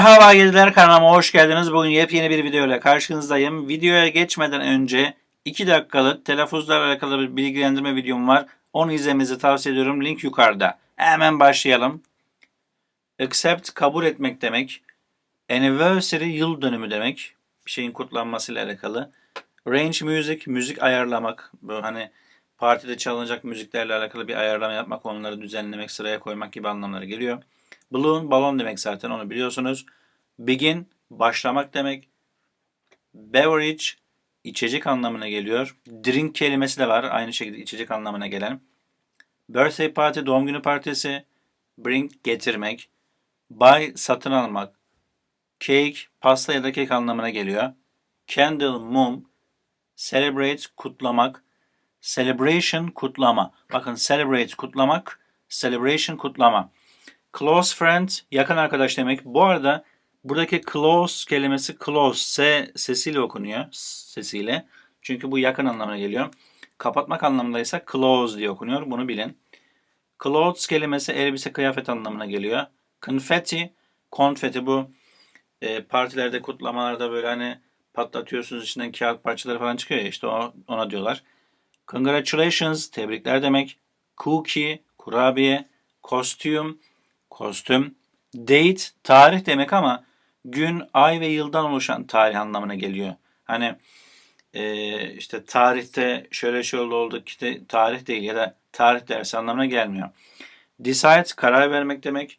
Merhaba gediler kanalıma hoş geldiniz. Bugün yepyeni bir video ile karşınızdayım. Videoya geçmeden önce 2 dakikalık telaffuzlarla alakalı bir bilgilendirme videom var. Onu izlemenizi tavsiye ediyorum. Link yukarıda. Hemen başlayalım. Accept kabul etmek demek. Anniversary yıl dönümü demek. Bir şeyin kutlanmasıyla alakalı. Range music müzik ayarlamak. Bu hani partide çalınacak müziklerle alakalı bir ayarlama yapmak, onları düzenlemek, sıraya koymak gibi anlamları geliyor. Balloon, balon demek zaten onu biliyorsunuz. Begin, başlamak demek. Beverage, içecek anlamına geliyor. Drink kelimesi de var. Aynı şekilde içecek anlamına gelen. Birthday party, doğum günü partisi. Bring, getirmek. Buy, satın almak. Cake, pasta ya da kek anlamına geliyor. Candle, mum. Celebrate, kutlamak. Celebration, kutlama. Bakın celebrate, kutlamak. Celebration, kutlama. Close friend, yakın arkadaş demek. Bu arada buradaki close kelimesi close, S sesiyle okunuyor. Sesiyle. Çünkü bu yakın anlamına geliyor. Kapatmak anlamında close diye okunuyor. Bunu bilin. Clothes kelimesi elbise, kıyafet anlamına geliyor. Confetti, konfeti bu e, partilerde, kutlamalarda böyle hani patlatıyorsunuz içinden kağıt parçaları falan çıkıyor ya işte o, ona diyorlar. Congratulations, tebrikler demek. Cookie, kurabiye. Costume, kostüm. Date, tarih demek ama gün, ay ve yıldan oluşan tarih anlamına geliyor. Hani e, işte tarihte şöyle şöyle oldu işte tarih değil ya da tarih dersi anlamına gelmiyor. Decide, karar vermek demek.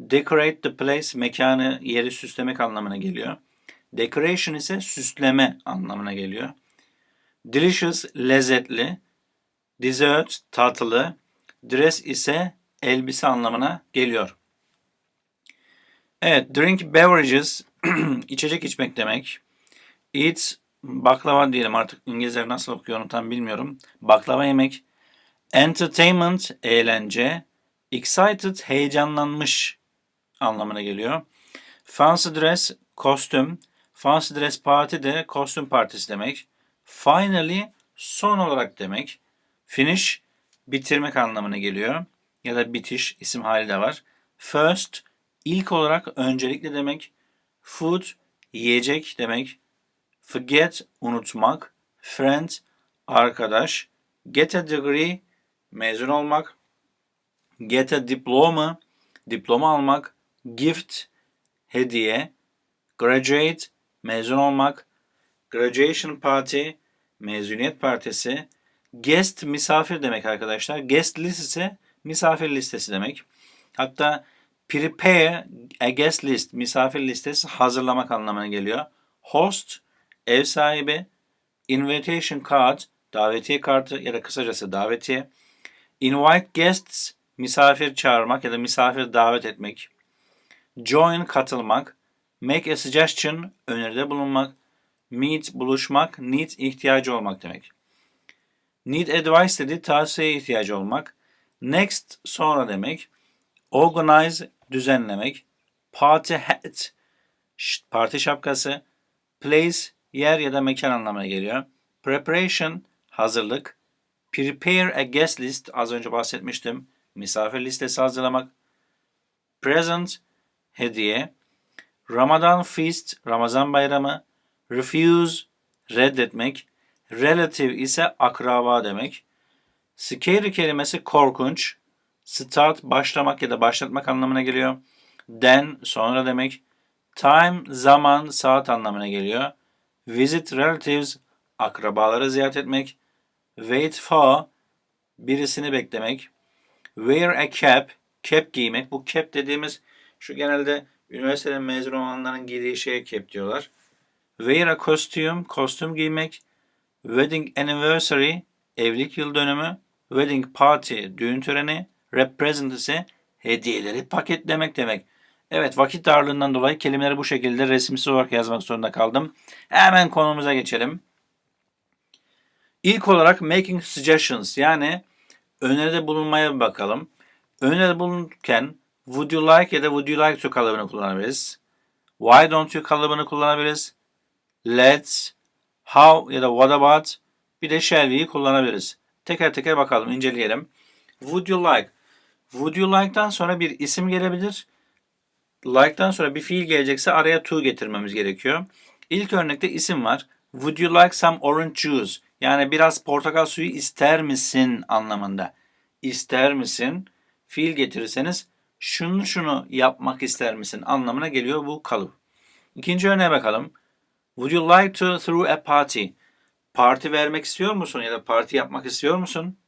Decorate the place, mekanı, yeri süslemek anlamına geliyor. Decoration ise süsleme anlamına geliyor. Delicious, lezzetli. Dessert, tatlı. Dress ise elbise anlamına geliyor. Evet, drink beverages, içecek içmek demek. Eat, baklava diyelim artık İngilizler nasıl okuyor onu tam bilmiyorum. Baklava yemek. Entertainment, eğlence. Excited, heyecanlanmış anlamına geliyor. Fancy dress, kostüm. Fancy dress party de kostüm partisi demek. Finally, son olarak demek. Finish, bitirmek anlamına geliyor. Ya da bitiş, isim hali de var. First, ilk olarak öncelikle demek. Food, yiyecek demek. Forget, unutmak. Friend, arkadaş. Get a degree, mezun olmak. Get a diploma, diploma almak. Gift, hediye. Graduate, mezun olmak. Graduation party, mezuniyet partisi. Guest, misafir demek arkadaşlar. Guest list ise misafir listesi demek. Hatta prepare a guest list, misafir listesi hazırlamak anlamına geliyor. Host, ev sahibi. Invitation card, davetiye kartı ya da kısacası davetiye. Invite guests, misafir çağırmak ya da misafir davet etmek. Join, katılmak. Make a suggestion, öneride bulunmak. Meet, buluşmak. Need, ihtiyacı olmak demek. Need advice dedi, tavsiyeye ihtiyacı olmak. Next, sonra demek. Organize, düzenlemek. Party hat, parti şapkası. Place, yer ya da mekan anlamına geliyor. Preparation, hazırlık. Prepare a guest list, az önce bahsetmiştim. Misafir listesi hazırlamak. Present, hediye. Ramadan feast, Ramazan bayramı. Refuse, reddetmek. Relative ise akraba demek. Scary kelimesi korkunç. Start, başlamak ya da başlatmak anlamına geliyor. Then, sonra demek. Time, zaman, saat anlamına geliyor. Visit relatives, akrabaları ziyaret etmek. Wait for, birisini beklemek. Wear a cap, cap giymek. Bu cap dediğimiz şu genelde üniversiteden mezun olanların giydiği şeye cap diyorlar. Wear a costume, kostüm giymek. Wedding anniversary, evlilik yıl dönümü. Wedding party, düğün töreni. Represent ise hediyeleri paketlemek demek. Evet vakit darlığından dolayı kelimeleri bu şekilde resimsiz olarak yazmak zorunda kaldım. Hemen konumuza geçelim. İlk olarak making suggestions yani öneride bulunmaya bakalım. Öneride bulunurken would you like ya da would you like to kalıbını kullanabiliriz. Why don't you kalıbını kullanabiliriz. Let's, how ya da what about bir de shall we'yi kullanabiliriz. Teker teker bakalım, inceleyelim. Would you like? Would you like'tan sonra bir isim gelebilir like'tan sonra bir fiil gelecekse araya to getirmemiz gerekiyor. İlk örnekte isim var. Would you like some orange juice? Yani biraz portakal suyu ister misin anlamında. İster misin? Fiil getirirseniz şunu şunu yapmak ister misin anlamına geliyor bu kalıp. İkinci örneğe bakalım. Would you like to throw a party? Parti vermek istiyor musun ya da parti yapmak istiyor musun?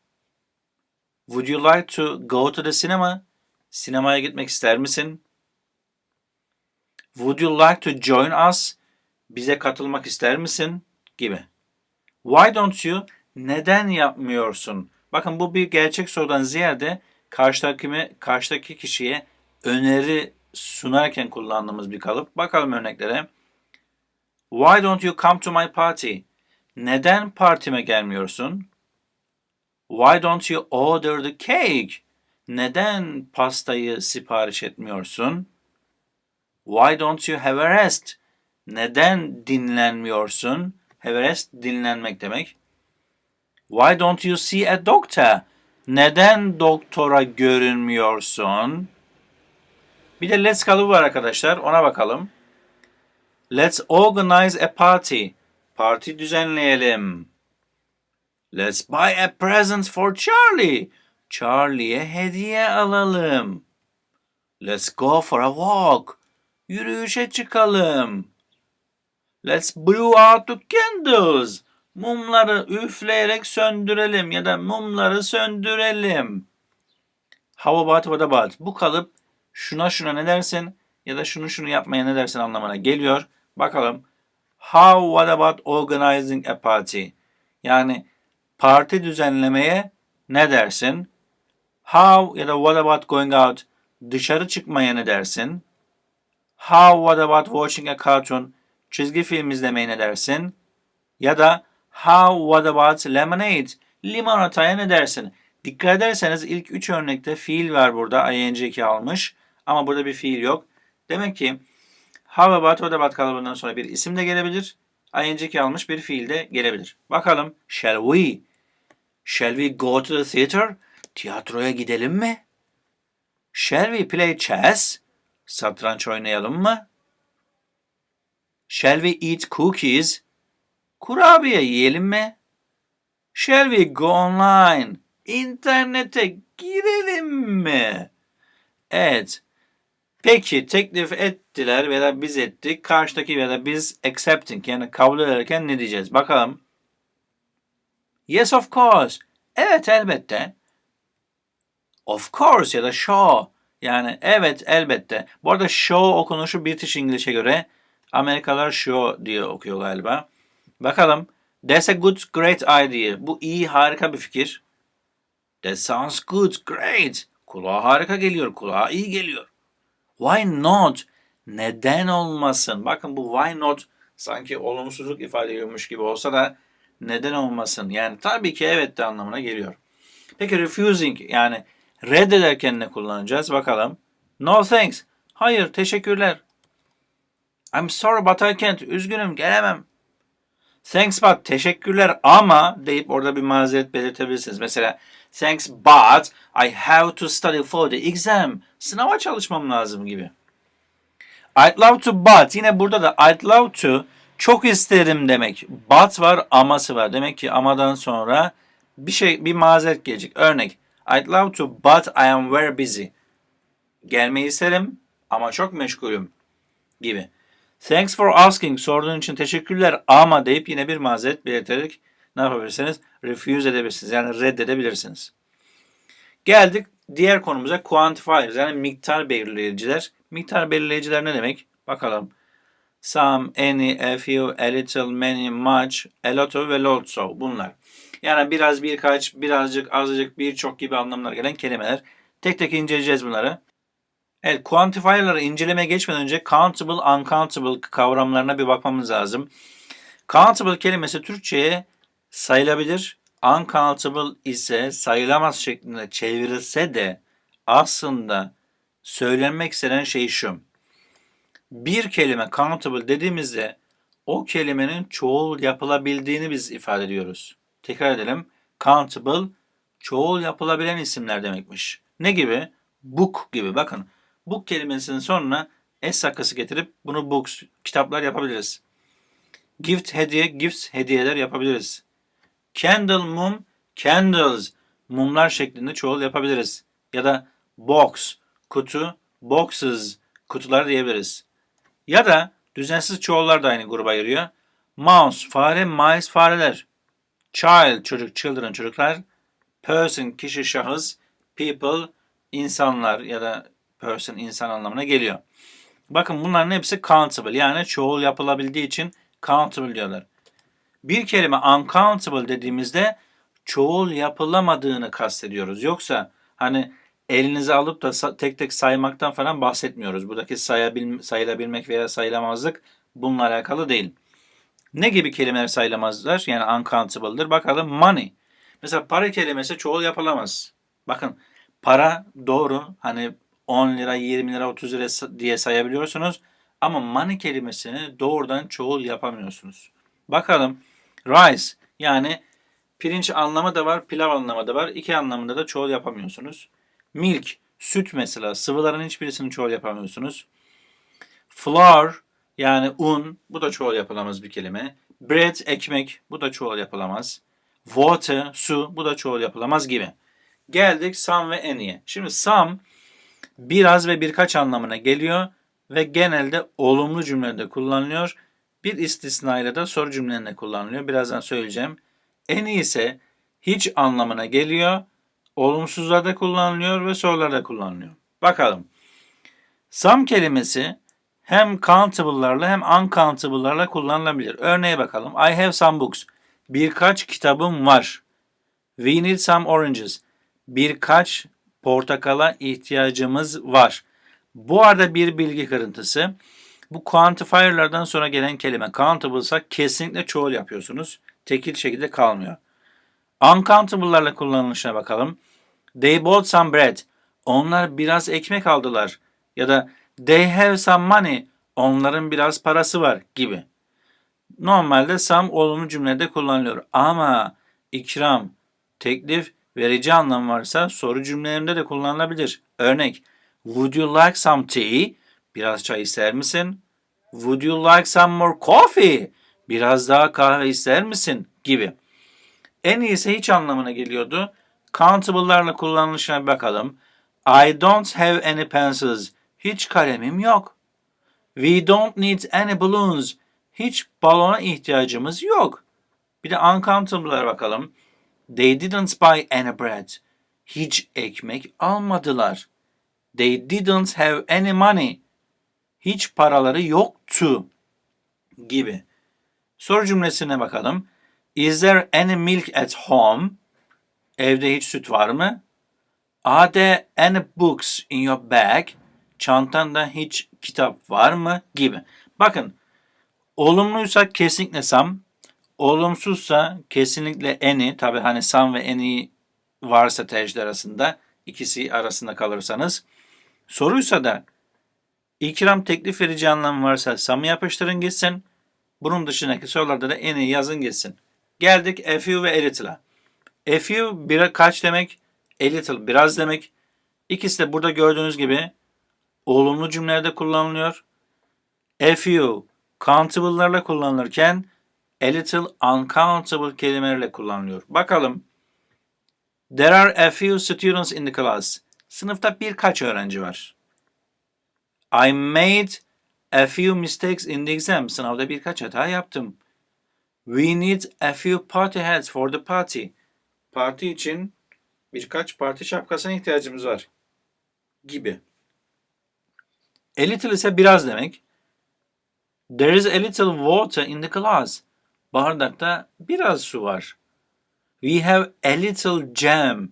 Would you like to go to the cinema? Sinemaya gitmek ister misin? Would you like to join us? Bize katılmak ister misin? Gibi. Why don't you? Neden yapmıyorsun? Bakın bu bir gerçek sorudan ziyade karşıdaki, karşıdaki kişiye öneri sunarken kullandığımız bir kalıp. Bakalım örneklere. Why don't you come to my party? Neden partime gelmiyorsun? Why don't you order the cake? Neden pastayı sipariş etmiyorsun? Why don't you have a rest? Neden dinlenmiyorsun? Have a rest dinlenmek demek. Why don't you see a doctor? Neden doktora görünmüyorsun? Bir de let's kalıbı var arkadaşlar. Ona bakalım. Let's organize a party. Parti düzenleyelim. Let's buy a present for Charlie. Charlie'ye hediye alalım. Let's go for a walk. Yürüyüşe çıkalım. Let's blow out the candles. Mumları üfleyerek söndürelim ya da mumları söndürelim. How about what about? Bu kalıp şuna şuna ne dersin ya da şunu şunu yapmaya ne dersin anlamına geliyor. Bakalım. How what about organizing a party? Yani parti düzenlemeye ne dersin? How ya da what about going out? Dışarı çıkmaya ne dersin? How what about watching a cartoon? Çizgi film izlemeye ne dersin? Ya da how what about lemonade? Limonataya ne dersin? Dikkat ederseniz ilk üç örnekte fiil var burada. ing almış. Ama burada bir fiil yok. Demek ki how about what about kalıbından sonra bir isim de gelebilir. ing almış bir fiil de gelebilir. Bakalım. Shall we? Shall we go to the theater? Tiyatroya gidelim mi? Shall we play chess? Satranç oynayalım mı? Shall we eat cookies? Kurabiye yiyelim mi? Shall we go online? İnternete girelim mi? Evet. Peki teklif ettiler veya biz ettik. Karşıdaki ya da biz accepting yani kabul ederken ne diyeceğiz? Bakalım. Yes of course. Evet elbette. Of course ya da sure. Yani evet elbette. Bu arada show okunuşu British English'e göre Amerikalılar show diye okuyor galiba. Bakalım. That's a good, great idea. Bu iyi, harika bir fikir. That sounds good, great. Kulağa harika geliyor, kulağa iyi geliyor. Why not? Neden olmasın? Bakın bu why not sanki olumsuzluk ifade ediyormuş gibi olsa da neden olmasın? Yani tabii ki evet de anlamına geliyor. Peki refusing yani reddederken ne kullanacağız? Bakalım. No thanks. Hayır, teşekkürler. I'm sorry but I can't. Üzgünüm, gelemem. Thanks but teşekkürler ama deyip orada bir mazeret belirtebilirsiniz. Mesela thanks but I have to study for the exam. Sınava çalışmam lazım gibi. I'd love to but yine burada da I'd love to çok isterim demek. But var aması var. Demek ki amadan sonra bir şey bir mazeret gelecek. Örnek I'd love to but I am very busy. Gelmeyi isterim ama çok meşgulüm gibi. Thanks for asking. Sorduğun için teşekkürler ama deyip yine bir mazeret belirterek ne yapabilirsiniz? Refuse edebilirsiniz. Yani reddedebilirsiniz. Geldik diğer konumuza quantifiers yani miktar belirleyiciler. Miktar belirleyiciler ne demek? Bakalım. Some, any, a few, a little, many, much, a lot of ve lots of bunlar. Yani biraz, birkaç, birazcık, azıcık, birçok gibi anlamlar gelen kelimeler. Tek tek inceleyeceğiz bunları. Evet, quantifier'ları incelemeye geçmeden önce countable, uncountable kavramlarına bir bakmamız lazım. Countable kelimesi Türkçe'ye sayılabilir, uncountable ise sayılamaz şeklinde çevrilse de aslında söylenmek istenen şey şu. Bir kelime countable dediğimizde o kelimenin çoğul yapılabildiğini biz ifade ediyoruz. Tekrar edelim. Countable çoğul yapılabilen isimler demekmiş. Ne gibi? Book gibi. Bakın book kelimesinin sonuna S sakısı getirip bunu books, kitaplar yapabiliriz. Gift hediye, gifts hediyeler yapabiliriz. Candle mum, candles mumlar şeklinde çoğul yapabiliriz. Ya da box, kutu, boxes, kutular diyebiliriz. Ya da düzensiz çoğullar da aynı gruba giriyor. Mouse, fare, mice, fareler. Child, çocuk, children, çocuklar. Person, kişi, şahıs. People, insanlar ya da person, insan anlamına geliyor. Bakın bunların hepsi countable yani çoğul yapılabildiği için countable diyorlar. Bir kelime uncountable dediğimizde çoğul yapılamadığını kastediyoruz. Yoksa hani elinize alıp da tek tek saymaktan falan bahsetmiyoruz. Buradaki sayabil, sayılabilmek veya sayılamazlık bununla alakalı değil. Ne gibi kelimeler sayılamazlar? Yani uncountable'dır. Bakalım money. Mesela para kelimesi çoğul yapılamaz. Bakın para doğru. Hani 10 lira, 20 lira, 30 lira diye sayabiliyorsunuz. Ama money kelimesini doğrudan çoğul yapamıyorsunuz. Bakalım rice yani pirinç anlamı da var, pilav anlamı da var. İki anlamında da çoğul yapamıyorsunuz. Milk, süt mesela sıvıların hiçbirisini çoğul yapamıyorsunuz. Flour yani un bu da çoğul yapılamaz bir kelime. Bread ekmek bu da çoğul yapılamaz. Water su bu da çoğul yapılamaz gibi. Geldik some ve any'ye. Şimdi some biraz ve birkaç anlamına geliyor ve genelde olumlu cümlede kullanılıyor. Bir istisnayla da soru cümlelerinde kullanılıyor. Birazdan söyleyeceğim. Any ise hiç anlamına geliyor. Olumsuzlarda kullanılıyor ve sorularda kullanılıyor. Bakalım. Some kelimesi hem countable'larla hem uncountable'larla kullanılabilir. Örneğe bakalım. I have some books. Birkaç kitabım var. We need some oranges. Birkaç portakala ihtiyacımız var. Bu arada bir bilgi kırıntısı. Bu quantifier'lardan sonra gelen kelime countable ise kesinlikle çoğul yapıyorsunuz. Tekil şekilde kalmıyor. Uncountable'larla kullanılışına bakalım. They bought some bread. Onlar biraz ekmek aldılar. Ya da they have some money. Onların biraz parası var gibi. Normalde some olumlu cümlede kullanılıyor. Ama ikram, teklif, verici anlamı varsa soru cümlelerinde de kullanılabilir. Örnek, would you like some tea? Biraz çay ister misin? Would you like some more coffee? Biraz daha kahve ister misin? Gibi. En iyisi hiç anlamına geliyordu. Countable'larla kullanılışına bakalım. I don't have any pencils. Hiç kalemim yok. We don't need any balloons. Hiç balona ihtiyacımız yok. Bir de uncountable'lara bakalım. They didn't buy any bread. Hiç ekmek almadılar. They didn't have any money. Hiç paraları yoktu gibi. Soru cümlesine bakalım. Is there any milk at home? Evde hiç süt var mı? Are there any books in your bag? Çantanda hiç kitap var mı? Gibi. Bakın olumluysa kesinlikle some, olumsuzsa kesinlikle any. Tabi hani some ve any varsa tercih arasında ikisi arasında kalırsanız. Soruysa da ikram teklif verici anlamı varsa some yapıştırın gitsin. Bunun dışındaki sorularda da any yazın gitsin. Geldik a few ve a little'a. A few bir kaç demek, a little biraz demek. İkisi de burada gördüğünüz gibi olumlu cümlelerde kullanılıyor. A few countable'larla kullanılırken a little uncountable kelimelerle kullanılıyor. Bakalım. There are a few students in the class. Sınıfta birkaç öğrenci var. I made a few mistakes in the exam. Sınavda birkaç hata yaptım. We need a few party hats for the party. Parti için birkaç parti şapkasına ihtiyacımız var. Gibi. A little ise biraz demek. There is a little water in the glass. Bardakta biraz su var. We have a little jam.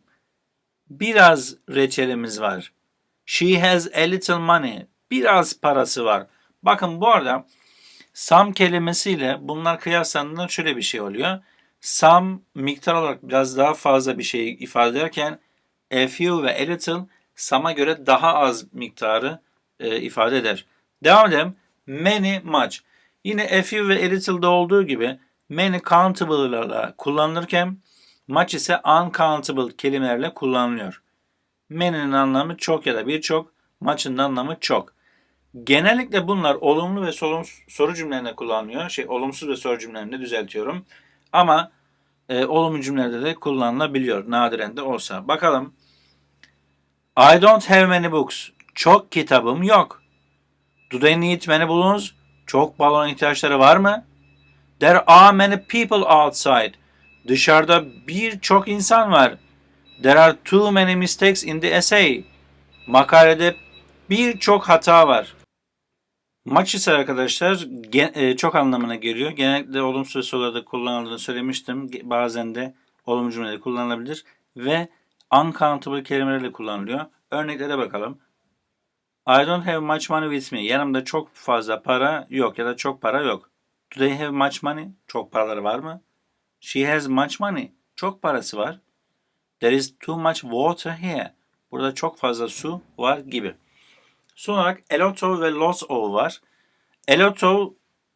Biraz reçelimiz var. She has a little money. Biraz parası var. Bakın bu arada Some kelimesiyle bunlar kıyaslandığında şöyle bir şey oluyor. Some miktar olarak biraz daha fazla bir şey ifade ederken a few ve a little some'a göre daha az miktarı e, ifade eder. Devam edelim. Many, much. Yine a few ve a little'da olduğu gibi many countable'larla kullanılırken much ise uncountable kelimelerle kullanılıyor. Many'nin anlamı çok ya da birçok, much'ın anlamı çok. Genellikle bunlar olumlu ve soru cümlelerinde kullanılıyor. Şey olumsuz ve soru cümlelerinde düzeltiyorum. Ama e, olumlu cümlelerde de kullanılabiliyor. Nadiren de olsa. Bakalım. I don't have many books. Çok kitabım yok. Do they need many balloons? Çok balon ihtiyaçları var mı? There are many people outside. Dışarıda birçok insan var. There are too many mistakes in the essay. Makalede birçok hata var. Maç ise arkadaşlar e, çok anlamına geliyor. Genellikle olumsuz sorularda kullanıldığını söylemiştim. Bazen de olumlu cümlede kullanılabilir. Ve uncountable kelimelerle kullanılıyor. Örneklere bakalım. I don't have much money with me. Yanımda çok fazla para yok ya da çok para yok. Do they have much money? Çok paraları var mı? She has much money. Çok parası var. There is too much water here. Burada çok fazla su var gibi. Son olarak a lot of ve lots of var. A lot of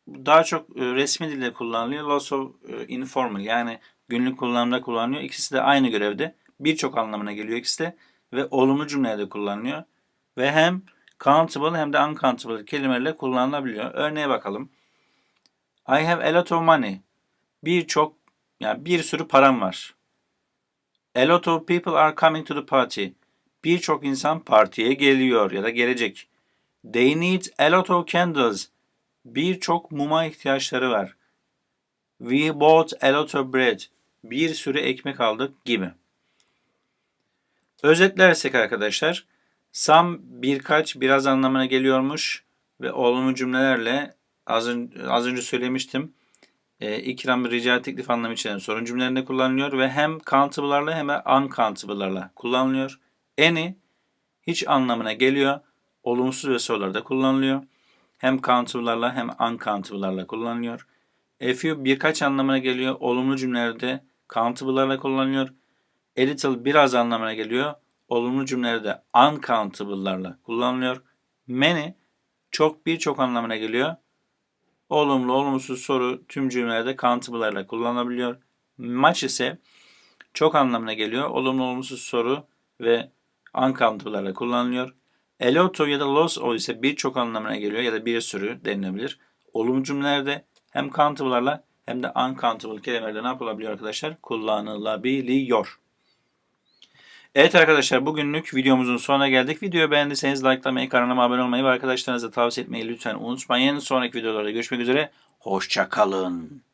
daha çok e, resmi dilde kullanılıyor. Lots of e, informal yani günlük kullanımda kullanılıyor. İkisi de aynı görevde. Birçok anlamına geliyor ikisi de. Ve olumlu cümlelerde kullanılıyor. Ve hem countable hem de uncountable kelimelerle kullanılabiliyor. Örneğe bakalım. I have a lot of money. Birçok yani bir sürü param var. A lot of people are coming to the party. Birçok insan partiye geliyor ya da gelecek. They need a lot of candles. Birçok muma ihtiyaçları var. We bought a lot of bread. Bir sürü ekmek aldık gibi. Özetlersek arkadaşlar, some birkaç biraz anlamına geliyormuş ve olumlu cümlelerle az, ön- az önce söylemiştim. E, ikram, rica, teklif anlamı içeren sorun cümlelerinde kullanılıyor ve hem countable'larla hem de uncountable'larla kullanılıyor. Any hiç anlamına geliyor. Olumsuz ve sorularda kullanılıyor. Hem countable'larla hem uncountable'larla kullanılıyor. A few birkaç anlamına geliyor. Olumlu cümlelerde countable'larla kullanılıyor. A little biraz anlamına geliyor. Olumlu cümlelerde uncountable'larla kullanılıyor. Many çok birçok anlamına geliyor. Olumlu, olumsuz soru tüm cümlelerde countable'larla kullanılabiliyor. Much ise çok anlamına geliyor. Olumlu, olumsuz soru ve uncountable'larla kullanılıyor. A lot ya da lots of ise birçok anlamına geliyor ya da bir sürü denilebilir. Olumlu cümlelerde hem countable'larla hem de uncountable kelimelerle ne yapılabiliyor arkadaşlar? Kullanılabiliyor. Evet arkadaşlar bugünlük videomuzun sonuna geldik. Videoyu beğendiyseniz likelamayı, kanalıma abone olmayı ve arkadaşlarınıza tavsiye etmeyi lütfen unutmayın. Sonraki videolarda görüşmek üzere. Hoşçakalın.